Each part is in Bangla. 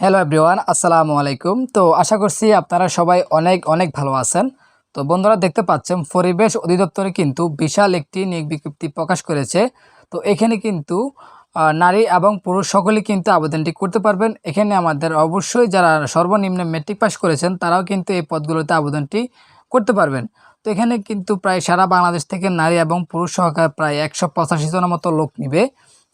হ্যালো এভরিওয়ান, আসসালামু আলাইকুম। তো আশা করছি আপনারা সবাই অনেক অনেক ভালো আছেন। তো বন্ধুরা দেখতে পাচ্ছেন, পরিবেশ অধিদপ্তরে কিন্তু বিশাল একটি নিয়োগ বিজ্ঞপ্তি প্রকাশ করেছে। তো এখানে কিন্তু নারী এবং পুরুষ সকলেই কিন্তু আবেদনটি করতে পারবেন। এখানে আমাদের অবশ্যই যারা সর্বনিম্ন মেট্রিক পাস করেছেন, তারাও কিন্তু এই পদগুলোতে আবেদনটি করতে পারবেন। তো এখানে কিন্তু প্রায় সারা বাংলাদেশ থেকে নারী এবং পুরুষ সহকারে প্রায় একশো পঁচাশি জনের মতো লোক নিবে।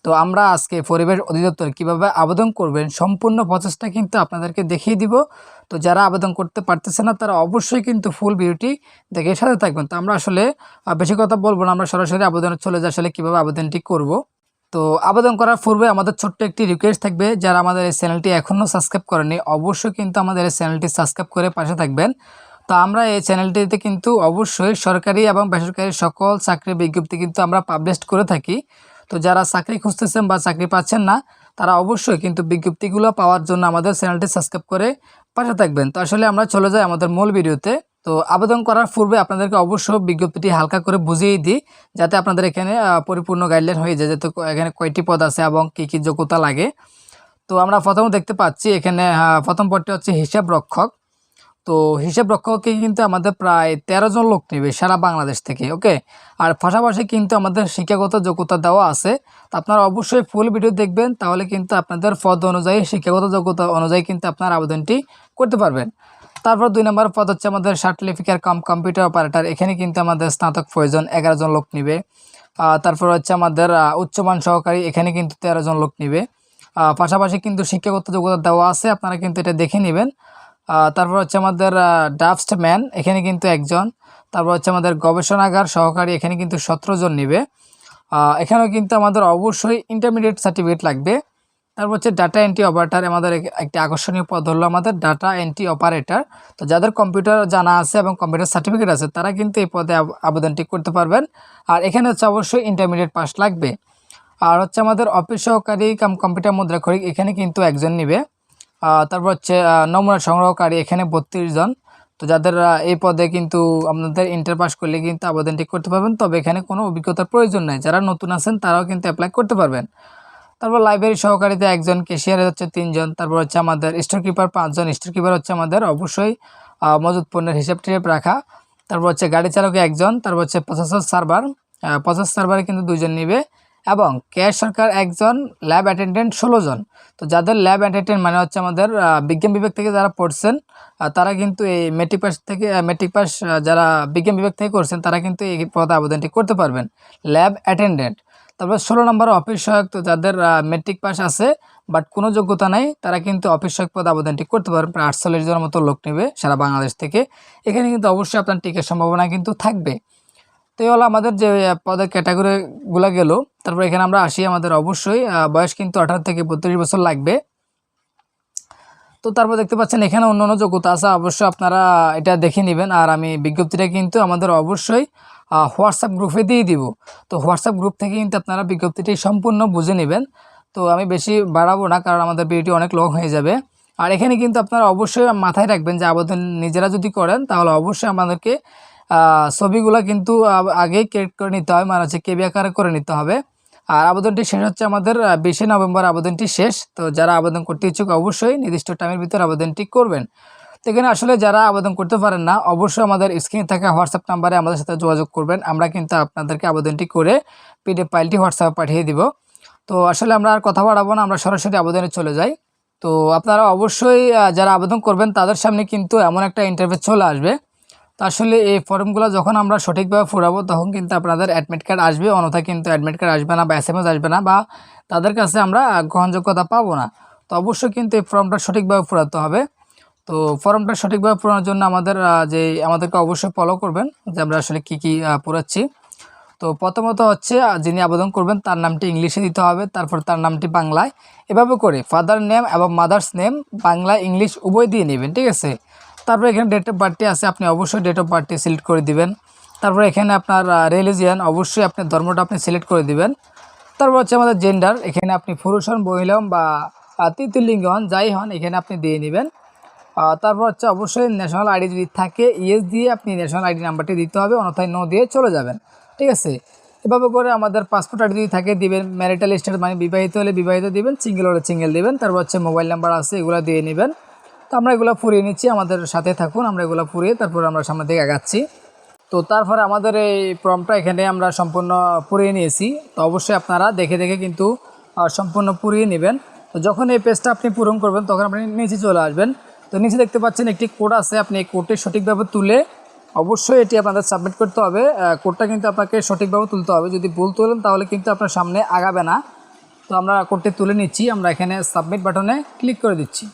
তো আমরা আজকে পরিবেশ অধিদপ্তর কীভাবে আবেদন করবেন সম্পূর্ণ প্রচেষ্টা কিন্তু আপনাদেরকে দেখিয়ে দিব। তো যারা আবেদন করতে পারতেছে না, তারা অবশ্যই কিন্তু ফুল ভিডিওটি দেখে সাথে থাকবেন। তো আমরা আসলে বেশি কথা বলব না, আমরা সরাসরি আবেদনে চলে যাই আসলে কীভাবে আবেদনটি করব। তো আবেদন করার পূর্বে আমাদের ছোট্ট একটি রিকোয়েস্ট থাকবে, যারা আমাদের এই চ্যানেলটি এখনও সাবস্ক্রাইব করেনি অবশ্যই কিন্তু আমাদের এই চ্যানেলটি সাবস্ক্রাইব করে পাশে থাকবেন। তো আমরা এই চ্যানেলটিতে কিন্তু অবশ্যই সরকারি এবং বেসরকারি সকল চাকরি বিজ্ঞপ্তি কিন্তু আমরা পাবলিশ করে থাকি। তো যারা চাকরি খুঁজতেছেন বা চাকরি পাচ্ছেন না, তারা অবশ্যই কিন্তু বিজ্ঞপ্তিগুলো পাওয়ার জন্য আমাদের চ্যানেলটি সাবস্ক্রাইব করে পাশে থাকবেন। তো আসলে আমরা চলে যাই আমাদের মূল ভিডিওতে। তো আবেদন করার পূর্বে আপনাদেরকে অবশ্যই বিজ্ঞপ্তিটি হালকা করে বুঝিয়ে দিই, যাতে আপনাদের এখানে পরিপূর্ণ গাইডলাইন হয়ে যায় যাতে এখানে কয়টি পদ আছে এবং কী কী যোগ্যতা লাগে। তো আমরা প্রথম দেখতে পাচ্ছি এখানে প্রথম পদটি হচ্ছে হিসাব রক্ষক তো হিসাব রক্ষককে কিন্তু আমাদের প্রায় তেরো জন লোক নেবে সারা বাংলাদেশ থেকে, ওকে? আর পাশাপাশি কিন্তু আমাদের শিক্ষাগত যোগ্যতা দেওয়া আছে। আপনারা অবশ্যই ফুল ভিডিও দেখবেন, তাহলে কিন্তু আপনাদের পদ অনুযায়ী, শিক্ষাগত যোগ্যতা অনুযায়ী কিন্তু আপনার আবেদনটি করতে পারবেন। তারপর দুই নম্বর পদ হচ্ছে আমাদের সার্টিফিকেট কম কম্পিউটার অপারেটর এখানে কিন্তু আমাদের স্নাতক প্রয়োজন এগারো জন লোক নিবে। তারপর হচ্ছে আমাদের উচ্চমান সহকারী, এখানে কিন্তু তেরো জন লোক নিবে। পাশাপাশি কিন্তু শিক্ষাগত যোগ্যতা দেওয়া আছে, আপনারা কিন্তু এটা দেখে নেবেন। তারপর হচ্ছে আমাদের ড্রাফটম্যান এখানে কিন্তু একজন। তারপর হচ্ছে আমাদের গবেষণাগার সহকারী, এখানে কিন্তু সতেরো জন নিবে। এখানেও কিন্তু আমাদের অবশ্যই ইন্টারমিডিয়েট সার্টিফিকেট লাগবে। তারপর হচ্ছে ডাটা এন্ট্রি অপারেটার আমাদের একটি আকর্ষণীয় পদ হলো আমাদের ডাটা এন্ট্রি অপারেটার তো যাদের কম্পিউটার জানা আছে এবং কম্পিউটার সার্টিফিকেট আছে, তারা কিন্তু এই পদে আবেদনটি করতে পারবেন। আর এখানে হচ্ছে অবশ্যই ইন্টারমিডিয়েট পাস লাগবে। আর হচ্ছে আমাদের অফিস সহকারী, কাম কম্পিউটার মুদ্রাক্ষরিক, এখানে কিন্তু একজন নিবে। তারপর হচ্ছে নমুনা সংগ্রহকারী এখানে বত্রিশ জন। তো যাদের এই পদে কিন্তু আপনাদের ইন্টার পাস করলে কিন্তু আবেদনটি করতে পারবেন। তবে এখানে কোনো অভিজ্ঞতার প্রয়োজন নাই। যারা নতুন আছেন, তারাও কিন্তু অ্যাপ্লাই করতে পারবেন। তারপর লাইব্রেরি সহকারীতে একজন কেশিয়ারে হচ্ছে তিনজন। তারপর হচ্ছে আমাদের স্টোর কিপার পাঁচজন। স্টোর কিপার হচ্ছে আমাদের অবশ্যই মজুদ পণ্যের হিসাব টিপ রাখা। তারপর হচ্ছে গাড়ি চালকে একজন। তারপর হচ্ছে প্রসেসর সার্ভার প্রসেস সার্ভারে কিন্তু দুজন নিবে। এবং ক্যাশ সরকার একজন ল্যাব অ্যাটেন্ডেন্ট ষোলো জন। তো যাদের ল্যাব অ্যাটেন্ডেন্ট মানে হচ্ছে আমাদের বিজ্ঞান বিভাগ থেকে যারা পড়ছেন তারা কিন্তু এই মেট্রিক পাস থেকে মেট্রিক পাস যারা বিজ্ঞান বিভাগ থেকে করছেন, তারা কিন্তু এই পদে আবেদনটি করতে পারবেন। ল্যাব অ্যাটেন্ডেন্ট তারপর ষোলো নম্বর অফিস সহায়ক তো যাদের মেট্রিক পাস আছে বাট কোনো যোগ্যতা নেই, তারা কিন্তু অফিস সহায়ক পদে আবেদনটি করতে পারবেন। প্রায় আটচল্লিশ জনের মতো লোক নেবে সারা বাংলাদেশ থেকে। এখানে কিন্তু অবশ্যই আপনার টিকের সম্ভাবনা কিন্তু থাকবে। তো এই হলো আমাদের যে পদের ক্যাটাগরিগুলো গেল। তারপর এখানে আমরা আসি আমাদের অবশ্যই বয়স কিন্তু আঠারো থেকে বত্রিশ বছর লাগবে। তো তারপর দেখতে পাচ্ছেন এখানে অন্য অন্য যোগ্যতা আছে, অবশ্যই আপনারা এটা দেখে নেবেন। আর আমি বিজ্ঞপ্তিটা কিন্তু আমাদের অবশ্যই হোয়াটসঅ্যাপ গ্রুপে দিয়ে দিব। তো হোয়াটসঅ্যাপ গ্রুপ থেকে কিন্তু আপনারা বিজ্ঞপ্তিটি সম্পূর্ণ বুঝে নেবেন। তো আমি বেশি বাড়াবো না, কারণ আমাদের ভিডিওটি অনেক লং হয়ে যাবে। আর এখানে কিন্তু আপনারা অবশ্যই মাথায় রাখবেন যে আবেদন নিজেরা যদি করেন, তাহলে অবশ্যই আমাদেরকে ছবিগুলো কিন্তু আ- আগেই ক্রিয়েট করে নিতে হবে মানে হচ্ছে কেবি আকারে করে নিতে হবে। আর আবেদনটি শেষ হচ্ছে আমাদের বিশে নভেম্বর আবেদনটি শেষ। তো যারা আবেদন করতে ইচ্ছুক অবশ্যই নির্দিষ্ট টাইমের ভিতর আবেদনটি করবেন। তো এখানে আসলে যারা আবেদন করতে পারেন না, অবশ্যই আমাদের স্ক্রিনে থাকা হোয়াটসঅ্যাপ নাম্বারে আমাদের সাথে যোগাযোগ করবেন। আমরা কিন্তু আপনাদেরকে আবেদনটি করে পিডিএফ ফাইলটি হোয়াটসঅ্যাপে পাঠিয়ে দিব। তো আসলে আমরা আর কথা বাড়াবো না, আমরা সরাসরি আবেদনে চলে যাই। তো আপনারা অবশ্যই যারা আবেদন করবেন, তাদের সামনে কিন্তু এমন একটা ইন্টারভিউ চলে আসবে। তো আসলে এই ফর্মগুলো যখন আমরা সঠিকভাবে ফুরাবো তখন কিন্তু আপনাদের অ্যাডমিট কার্ড আসবে। অন্যথায় কিন্তু অ্যাডমিট কার্ড আসবে না বা এস আসবে না বা তাদের কাছে আমরা গ্রহণযোগ্যতা পাবো না। তো অবশ্যই কিন্তু এই ফর্মটা সঠিকভাবে ফুরাতে হবে। তো ফর্মটা সঠিকভাবে পূরণের জন্য আমাদের যে আমাদেরকে অবশ্যই ফলো করবেন যে আমরা আসলে কী কী আহ, পুরাচ্ছি তো প্রথমত হচ্ছে যিনি আবেদন করবেন তার নামটি ইংলিশে দিতে হবে তারপর তার নামটি বাংলায়। এভাবে করে ফাদার নেম এবং মাদার্স নেম বাংলা ইংলিশ উভয় দিয়ে নেবেন ঠিক আছে? তারপর এখানে ডেট অফ বার্থটি আছে আপনি অবশ্যই ডেট অফ বার্থটি সিলেক্ট করে দিবেন। তারপর এখানে আপনার রিলিজিয়ান অবশ্যই আপনি ধর্মটা আপনি সিলেক্ট করে দিবেন। তারপর হচ্ছে আমাদের জেন্ডার এখানে আপনি পুরুষ হন মহিলা হন বা আহ, তৃতীয় লিঙ্গ হন যাই হন এখানে আপনি দিয়ে নেবেন। তারপর হচ্ছে অবশ্যই ন্যাশনাল আইডি যদি থাকে ইএস দিয়ে আপনি ন্যাশনাল আইডি নাম্বারটি দিতে হবে অন্যথায় নো দিয়ে চলে যাবেন। ঠিক আছে? এভাবে করে আমাদের পাসপোর্ট আইডি যদি থাকে দিবেন ম্যারিটাল স্টেট মানে বিবাহিত হলে বিবাহিত দিবেন সিঙ্গেল হলে সিঙ্গেল দিবেন তারপর হচ্ছে মোবাইল নাম্বার আছে এগুলো দিয়ে নেবেন। তো আমরা এগুলো ফুরিয়ে নিচ্ছি, আমাদের সাথে থাকুন, আমরা এগুলো ফুরিয়ে তারপর আমরা সামনে দিকে আগাচ্ছি। তো তারপরে আমাদের এই ফর্মটা এখানে আমরা সম্পূর্ণ পুড়িয়ে নিয়েছি। তো অবশ্যই আপনারা দেখে দেখে কিন্তু সম্পূর্ণ পুড়িয়ে নেবেন। তো যখন এই পেজটা আপনি পূরণ করবেন, তখন আপনি নিচে চলে আসবেন। তো নিচে দেখতে পাচ্ছেন একটি কোড আছে, আপনি এই কোডটি সঠিকভাবে তুলে অবশ্যই এটি আপনাদের সাবমিট করতে হবে। কোডটা কিন্তু আপনাকে সঠিকভাবে তুলতে হবে। যদি ভুল তোলেন, তাহলে কিন্তু আপনার সামনে আগাবে না। তো আমরা কোডটি তুলে নিচ্ছি, আমরা এখানে সাবমিট বাটনে ক্লিক করে দিচ্ছি।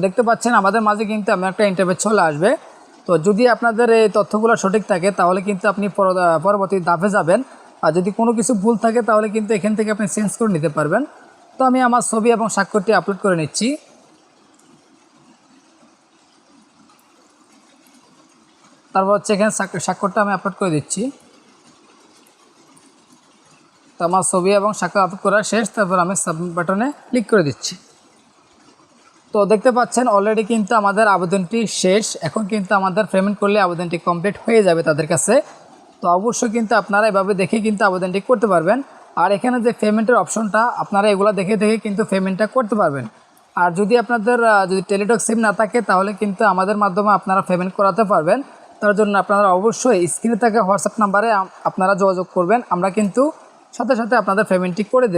দেখতে পাচ্ছেন, আমাদের মাঝে কিন্তু আমার একটা ইন্টারভিউ চলে আসবে। তো যদি আপনাদের এই তথ্যগুলো সঠিক থাকে, তাহলে কিন্তু আপনি পর- পরবর্তী ধাপে যাবেন। আর যদি কোনো কিছু ভুল থাকে, তাহলে কিন্তু এখান থেকে আপনি চেঞ্জ করে নিতে পারবেন। তো আমি আমার ছবি এবং স্বাক্ষরটি আপলোড করে নিচ্ছি। তারপর হচ্ছে এখানে স্বাক্ষ- স্বাক্ষরটা আমি আপলোড করে দিচ্ছি। তো আমার ছবি এবং স্বাক্ষর আপলোড করা শেষ, তারপর আমি সাবমিট বাটনে ক্লিক করে দিচ্ছি। তো দেখতে পাচ্ছেন অলরেডি কিন্তু আমাদের আবেদনটি শেষ। এখন কিন্তু আমাদের পেমেন্ট করলে আবেদনটি কমপ্লিট হয়ে যাবে তাদের কাছে। তো অবশ্যই কিন্তু আপনারা এভাবে দেখে কিন্তু আবেদনটি করতে পারবেন। আর এখানে যে পেমেন্টের অপশনটা আপনারা এগুলো দেখে দেখে কিন্তু পেমেন্টটা করতে পারবেন। আর যদি আপনাদের যদি টেলিটক সিম না থাকে, তাহলে কিন্তু আমাদের মাধ্যমে আপনারা পেমেন্ট করাতে পারবেন। তার জন্য আপনারা অবশ্যই স্ক্রিনে থাকা হোয়াটসঅ্যাপ নাম্বারে আপনারা যোগাযোগ করবেন। আমরা কিন্তু সাথে সাথে আপনাদের পেমেন্টটি করে দেব।